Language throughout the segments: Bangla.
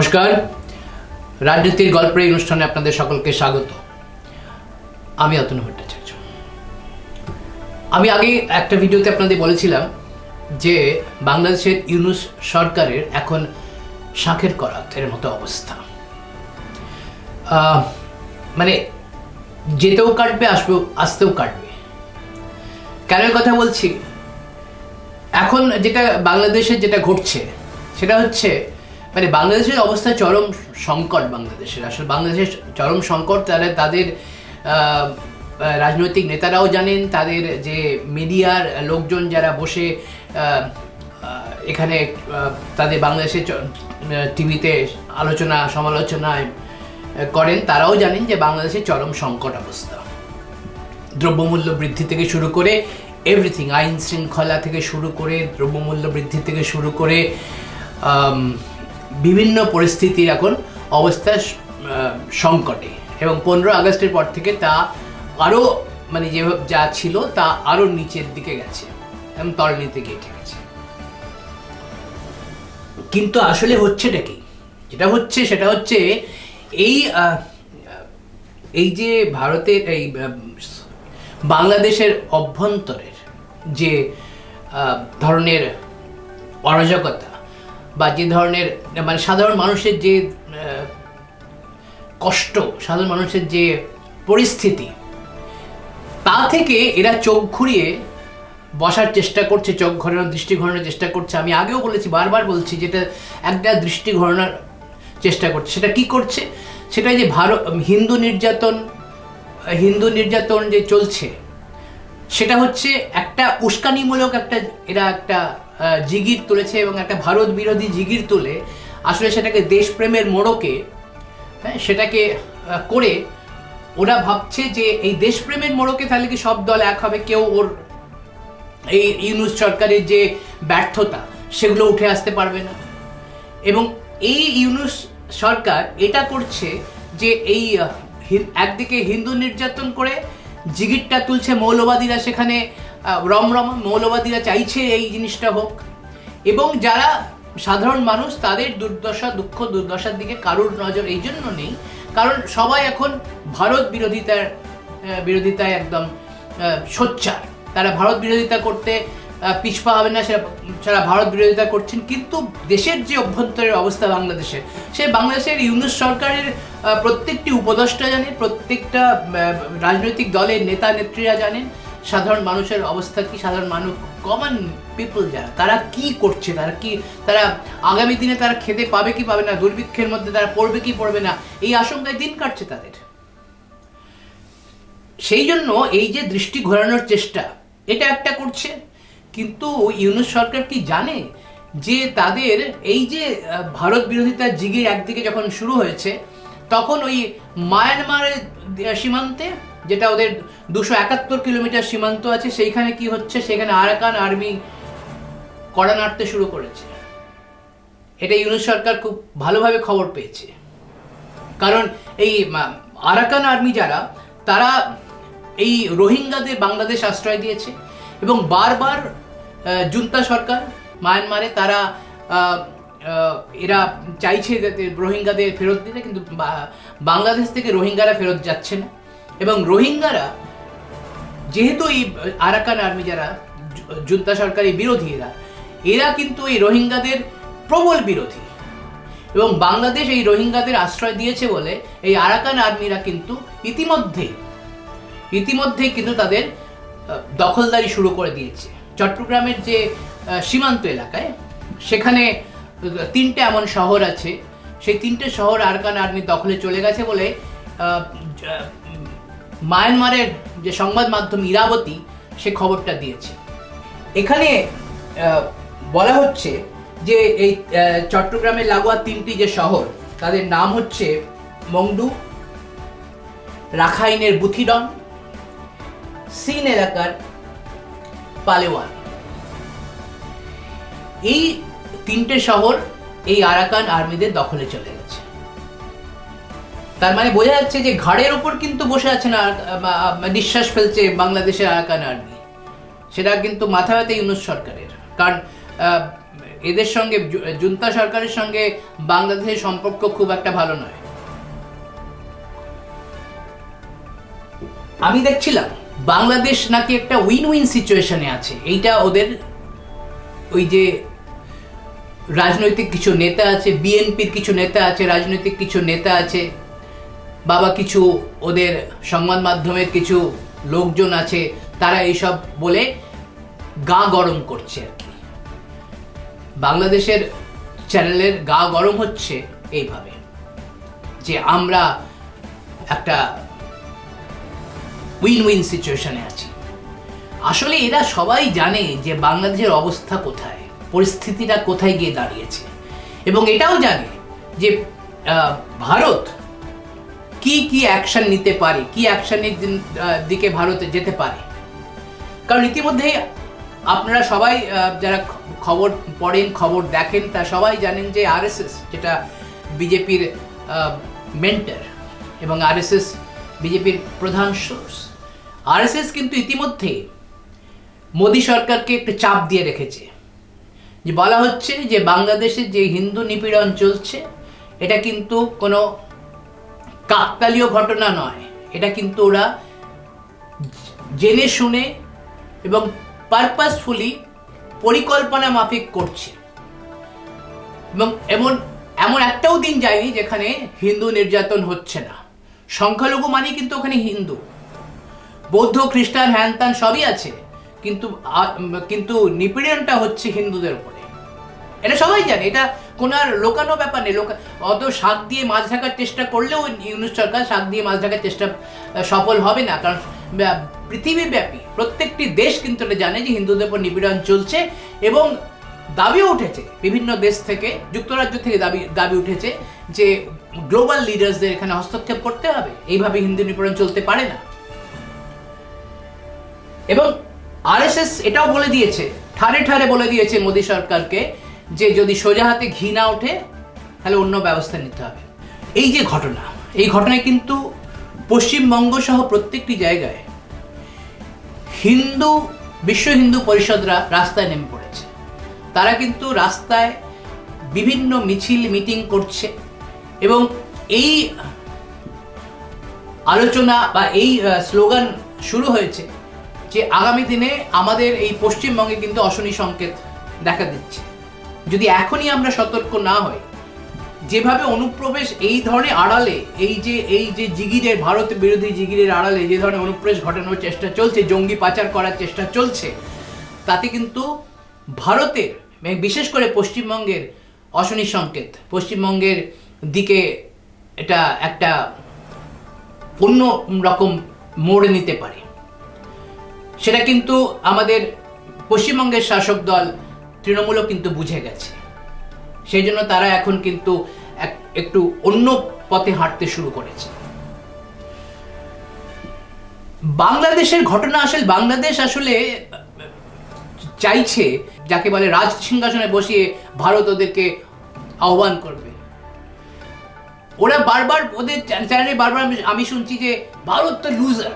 নমস্কার। রাজনীতির গল্পের অনুষ্ঠানে আপনাদের সকলকে স্বাগত। আমি অতনু ভট্টাচার্য। আমি আগে একটা ভিডিওতে আপনাদের বলেছিলাম যে বাংলাদেশের ইউনুস সরকারের এখন শাঁখের করাতের মতো অবস্থা। মানে যেতেও কাটবে আসবেও আসতেও কাটবে। কেন কথা বলছি? এখন যেটা বাংলাদেশে যেটা ঘটছে, সেটা হচ্ছে মানে বাংলাদেশের অবস্থা চরম সংকট বাংলাদেশের। আসলে বাংলাদেশের চরম সংকট তারা তাদের রাজনৈতিক নেতারাও জানেন, তাদের যে মিডিয়ার লোকজন যারা বসে এখানে তাদের বাংলাদেশের টিভিতে আলোচনা, সমালোচনায় করেন, তারাও জানেন যে বাংলাদেশের চরম সংকট অবস্থা। দ্রব্যমূল্য বৃদ্ধি থেকে শুরু করে এভরিথিং আইন শৃঙ্খলা থেকে শুরু করে দ্রব্যমূল্য বৃদ্ধি থেকে শুরু করে বিভিন্ন পরিস্থিতির এখন অবস্থা সংকটে। এবং পনেরো আগস্টের পর থেকে তা আরও মানে যে যা ছিল তা আরও নিচের দিকে গেছে এবং তলানিতে গিয়ে ঠেকেছে। কিন্তু আসলে হচ্ছেটা কি? যেটা হচ্ছে সেটা হচ্ছে এই এই যে ভারতের এই বাংলাদেশের অভ্যন্তরের যে ধরনের অরাজকতা বা যে ধরনের মানে সাধারণ মানুষের যে কষ্ট, সাধারণ মানুষের যে পরিস্থিতি, তা থেকে এরা চোখ ঘুরিয়ে বসার চেষ্টা করছে, চোখ ঘোরানোর, দৃষ্টি ঘোরানোর চেষ্টা করছে। আমি আগেও বলেছি, বারবার বলছি যেটা একটা দৃষ্টি ঘোরানোর চেষ্টা করছে। সেটা কি করছে? সেটা যে ভারত হিন্দু নির্যাতন হিন্দু নির্যাতন যে চলছে, সেটা হচ্ছে একটা উস্কানিমূলক একটা, এরা একটা জিগির তুলেছে এবং একটা ভারত বিরোধী জিগির তুলে আসলে সেটাকে দেশপ্রেমের মোড়কে হ্যাঁ সেটাকে করে ওরা ভাবছে যে এই দেশপ্রেমের মোড়কে তাহলে কি সব দল এক হবে? কেউ ওর এই ইউনুস সরকারের যে ব্যর্থতা, সেগুলো উঠে আসতে পারবে না। এবং এই ইউনুস সরকার এটা করছে যে এই একদিকে হিন্দু নির্যাতন করে জিগিরটা তুলছে মৌলবাদীরা সেখানে রমরম মৌলবাদীরা চাইছে এই জিনিসটা হোক। এবং যারা সাধারণ মানুষ, তাদের দুর্দশা, দুঃখ, দুর্দশার দিকে কারোর নজর এই জন্য নেই। কারণ সবাই এখন ভারত বিরোধিতার বিরোধিতায় একদম সোচ্চার। তারা ভারত বিরোধিতা করতে পিছপা হবে না, সারা ভারত বিরোধিতা করছেন। কিন্তু দেশের যে অভ্যন্তরের অবস্থা বাংলাদেশের সে বাংলাদেশের ইউনুস সরকারের প্রত্যেকটি উপদেষ্টা জানে প্রত্যেকটা রাজনৈতিক দলের নেতা নেত্রীরা জানেন সাধারণ মানুষের অবস্থা কি? সাধারণ মানুষ কমন পিপল যারা, তারা কি করছে? তারা কি, তারা আগামী দিনে তারা খেতে পাবে কি পাবে না? দুর্ভিক্ষের মধ্যে তারা পড়বে কি পড়বে না? এই আশঙ্কায় দিন কাটছে তাদের। সেই জন্য এই যে দৃষ্টি ঘোরানোর চেষ্টা, এটা একটা করছে। কিন্তু ইউনুস সরকার কি জানে যে তাদের এই যে ভারত বিরোধিতার জিগির একদিকে যখন শুরু হয়েছে, তখন ওই মায়ানমারের সীমান্তে যেটা ওদের দুশো একাত্তর কিলোমিটার সীমান্ত আছে, সেইখানে কি হচ্ছে? সেখানে আরাকান আর্মি কড়া নাড়তে শুরু করেছে। এটা ইউনুস সরকার খুব ভালোভাবে খবর পেয়েছে। কারণ এই আরাকান আর্মি যারা, তারা এই রোহিঙ্গাদের বাংলাদেশ আশ্রয় দিয়েছে এবং বারবার জুন্তা সরকার মায়ানমারে তারা এরা চাইছে রোহিঙ্গাদের ফেরত দিতে, কিন্তু বাংলাদেশ থেকে রোহিঙ্গারা ফেরত যাচ্ছে না। এবং রোহিঙ্গারা, যেহেতু এই আরাকান আর্মি যারা, জুন্তা সরকারি বিরোধী এরা এরা কিন্তু এই রোহিঙ্গাদের প্রবল বিরোধী। এবং বাংলাদেশ এই রোহিঙ্গাদের আশ্রয় দিয়েছে বলে এই আরাকান আর্মিরা কিন্তু ইতিমধ্যেই ইতিমধ্যেই কিন্তু তাদের দখলদারি শুরু করে দিয়েছে। চট্টগ্রামের যে সীমান্ত এলাকায়, সেখানে তিনটে এমন শহর আছে। সেই তিনটে শহর আরাকান আর্মি দখলে চলে গেছে বলে মায়ানমারের যে সংবাদ মাধ্যম ইরাবতী, সে খবরটা দিয়েছে। এখানে বলা হচ্ছে যে এই চট্টগ্রামের লাগোয়া তিনটি যে শহর, তাদের নাম হচ্ছে মংডু, রাখাইনের বুথিডন সিন এলাকার পালেওয়ান। এই তিনটে শহর এই আরাকান আর্মিদের দখলে চলে গেছে। তার মানে বোঝা যাচ্ছে যে ঘাড়ের ওপর কিন্তু বসে আছে না নিঃশ্বাস ফেলছে বাংলাদেশের আরাকান আর্মি। সেটা কিন্তু মাথা ব্যথা ইউনুস সরকারের। কারণ এদের সঙ্গে জুন্তা সরকারের সঙ্গে বাংলাদেশের সম্পর্ক খুব একটা ভালো নয়। আমি দেখছিলাম, বাংলাদেশ নাকি একটা উইন উইন সিচুয়েশনে আছে। এইটা ওদের ওই যে রাজনৈতিক কিছু নেতা আছে বিএনপির কিছু নেতা আছে, রাজনৈতিক কিছু নেতা আছে বাবা কিছু ওদের সংবাদ মাধ্যমের কিছু লোকজন আছে, তারা এইসব বলে গা গরম করছে আর কি। বাংলাদেশের চ্যানেলের গা গরম হচ্ছে এইভাবে, যে আমরা একটা উইন উইন সিচুয়েশনে আছি। আসলে এরা সবাই জানে যে বাংলাদেশের অবস্থা কোথায়, পরিস্থিতিটা কোথায় গিয়ে দাঁড়িয়েছে। এবং এটাও জানে যে ভারত কি কি অ্যাকশন নিতে পারে? কি অ্যাকশনের দিকে ভারত যেতে পারে? কারণ ইতিমধ্যেই আপনারা সবাই যারা খবর পড়েন, খবর দেখেন, তা সবাই জানেন যে আরএসএস যেটা বিজেপির মেন্টার এবং আরএসএস বিজেপির প্রধান সোর্স আরএসএস কিন্তু ইতিমধ্যে মোদী সরকারকে একটু চাপ দিয়ে রেখেছে। যে বলা হচ্ছে যে বাংলাদেশে যে হিন্দু নিপীড়ন চলছে, এটা কিন্তু কোনো কাকতালীয় ঘটনা নয়। এটা কিন্তু ওরা জেনে শুনে এবং পারপাসফুলি পরিকল্পনা মাফিক করছে। এবং এমন এমন একটাও দিন যায়নি যেখানে হিন্দু নির্যাতন হচ্ছে না। সংখ্যালঘু মানে কিন্তু ওখানে হিন্দু। বৌদ্ধ, খ্রিস্টান হ্যান ত্যান সবই আছে, কিন্তু কিন্তু নিপীড়নটা হচ্ছে হিন্দুদের উপরে। এটা সবাই জানে, এটা কোনো আর লোকানো ব্যাপার নেই, লোকা অত শাক দিয়ে মাছ ঢাকার চেষ্টা করলেও ইউনুস সরকার শাক দিয়ে মাছ ঢাকার চেষ্টা সফল হবে না। কারণ ব্য- পৃথিবীব্যাপী প্রত্যেকটি দেশ কিন্তু এটা জানে যে হিন্দুদের উপর নিপীড়ন চলছে এবং দাবিও উঠেছে। বিভিন্ন দেশ থেকে, যুক্তরাজ্য থেকে দাবি দাবি উঠেছে যে গ্লোবাল লিডার্সদের এখানে হস্তক্ষেপ করতে হবে। এইভাবে হিন্দু নিপীড়ন চলতে পারে না। এবং আরএসএস এটাও বলে দিয়েছে, ঠারে ঠারে বলে দিয়েছে মোদী সরকারকে যে যদি সোজা হাতে ঘি না ওঠে, তাহলে অন্য ব্যবস্থা নিতে হবে। এই যে ঘটনা, এই ঘটনায় কিন্তু পশ্চিমবঙ্গ সহ প্রত্যেকটি জায়গায় হিন্দু, বিশ্ব হিন্দু পরিষদরা রাস্তায় নেমে পড়েছে। তারা কিন্তু রাস্তায় বিভিন্ন মিছিল, মিটিং করছে এবং এই আলোচনা বা এই স্লোগান শুরু হয়েছে যে আগামী দিনে আমাদের এই পশ্চিমবঙ্গে কিন্তু অশনি সংকেত দেখা দিচ্ছে। যদি এখনই আমরা সতর্ক না হই, যেভাবে অনুপ্রবেশ এই ধরনের আড়ালে, এই যে এই যে জিগিরের, ভারত বিরোধী জিগিরের আড়ালে যে ধরনের অনুপ্রবেশ ঘটানোর চেষ্টা চলছে, জঙ্গি পাচার করার চেষ্টা চলছে, তাতে কিন্তু ভারতের এবং বিশেষ করে পশ্চিমবঙ্গের অশনি সংকেত, পশ্চিমবঙ্গের দিকে এটা একটা অন্য রকম মোড় নিতে পারে। সেটা কিন্তু আমাদের পশ্চিমবঙ্গের শাসক দল তৃণমূলও কিন্তু বুঝে গেছে। সেই জন্য তারা এখন কিন্তু একটু অন্য পথে হাঁটতে শুরু করেছে। বাংলাদেশের ঘটনা আসলে, বাংলাদেশ আসলে চাইছে, যাকে বলে রাজ সিংহাসনে বসিয়ে ভারত ওদেরকে আহ্বান করবে। ওরা বারবার ওদের চ্যানেলে বারবার আমি- শুনছি যে ভারত তো লুজার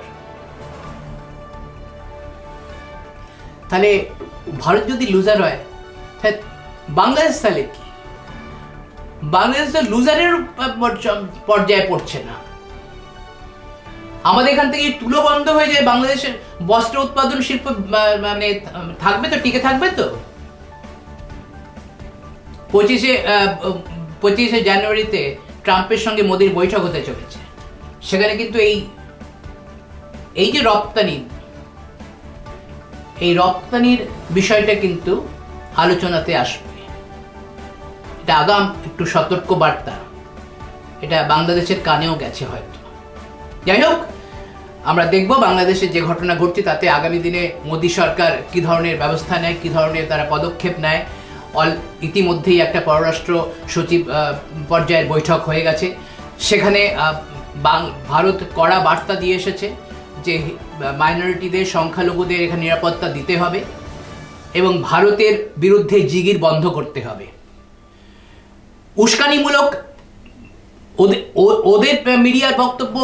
তাহলে ভারত যদি লুজার হয় তাহলে বাংলাদেশ তাহলে কি? বাংলাদেশ তো লুজারের পর্যায়ে পড়ছে না। আমাদের এখান থেকে তুলো বন্ধ হয়ে যায় বাংলাদেশের বস্ত্র উৎপাদন, শিল্প মানে থাকবে তো, টিকে থাকবে তো? পঁচিশে পঁচিশে জানুয়ারিতে ট্রাম্পের সঙ্গে মোদির বৈঠক হতে চলেছে। সেখানে কিন্তু এই এই যে রপ্তানি, এই রপ্তানির বিষয়টা কিন্তু আলোচনাতে আসবে। এটা আগাম একটু সতর্ক বার্তা এটা বাংলাদেশের কানেও গেছে হয়তো। যাই হোক, আমরা দেখব বাংলাদেশে যে ঘটনা ঘটছে, তাতে আগামী দিনে মোদী সরকার কি ধরনের ব্যবস্থা নেয়, কি ধরনের তারা পদক্ষেপ নেয়। অল, ইতিমধ্যেই একটা পররাষ্ট্র সচিব পর্যায়ের বৈঠক হয়ে গেছে। সেখানে ভারত কড়া বার্তা দিয়ে এসেছে যে মাইনরিটিদের সংখ্যালঘুদের এখানে নিরাপত্তা দিতে হবে। এবং ভারতের বিরুদ্ধে জিগির বন্ধ করতে হবে। উস্কানিমূলক ওদের মিডিয়ার বক্তব্য,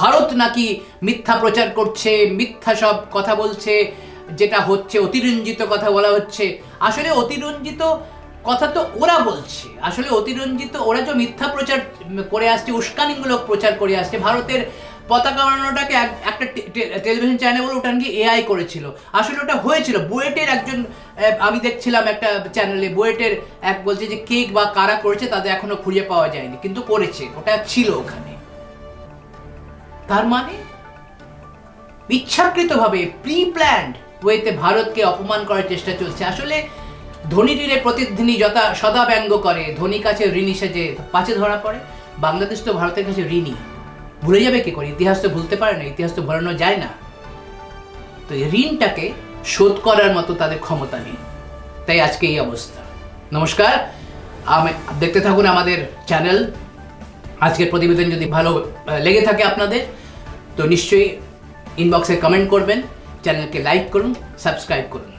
ভারত নাকি মিথ্যা প্রচার করছে, মিথ্যা সব কথা বলছে, যেটা হচ্ছে অতিরঞ্জিত কথা বলা হচ্ছে। আসলে অতিরঞ্জিত কথা তো ওরা বলছে। আসলে অতিরঞ্জিত, ওরা যে মিথ্যা প্রচার করে আসছে, উস্কানিমূলক প্রচার করে আসছে, ভারতের পতাকা বানানোটাকে এক- একটা টেলিভিশন চ্যানেল বলে ওটা নাকি এআই করেছিল। আসলে ওটা হয়েছিল। বুয়েটের একজন আমি দেখছিলাম একটা চ্যানেলে বুয়েটের এক বলছে যে কেক বা কারা করেছে, তাদের এখনও খুঁজে পাওয়া যায়নি। কিন্তু করেছে। ওটা ছিল ওখানে। তার মানে? ইচ্ছাকৃতভাবে প্রি প্ল্যান্ড ওয়েতে ভারতকে অপমান করার চেষ্টা চলছে। আসলে ধনী ঋণে প্রতিদিনই যথা সদা ব্যঙ্গ করে। ধনী কাছে ঋণী সেজে পাচে ধরা পড়ে। বাংলাদেশ তো ভারতের কাছে ঋণী ভুলে যাবে কি করে? ইতিহাস তো ভুলতে পারে না, ইতিহাস তো ভরানো যায় না। তো এই ঋণটাকে শোধ করার মতো তাদের ক্ষমতা নেই। তাই আজকে এই অবস্থা। নমস্কার, আমি দেখতে থাকুন আমাদের চ্যানেল। আজকের প্রতিবেদন যদি ভালো লেগে থাকে আপনাদের, তো নিশ্চয়ই ইনবক্সে কমেন্ট করবেন, চ্যানেলকে লাইক করুন সাবস্ক্রাইব করুন।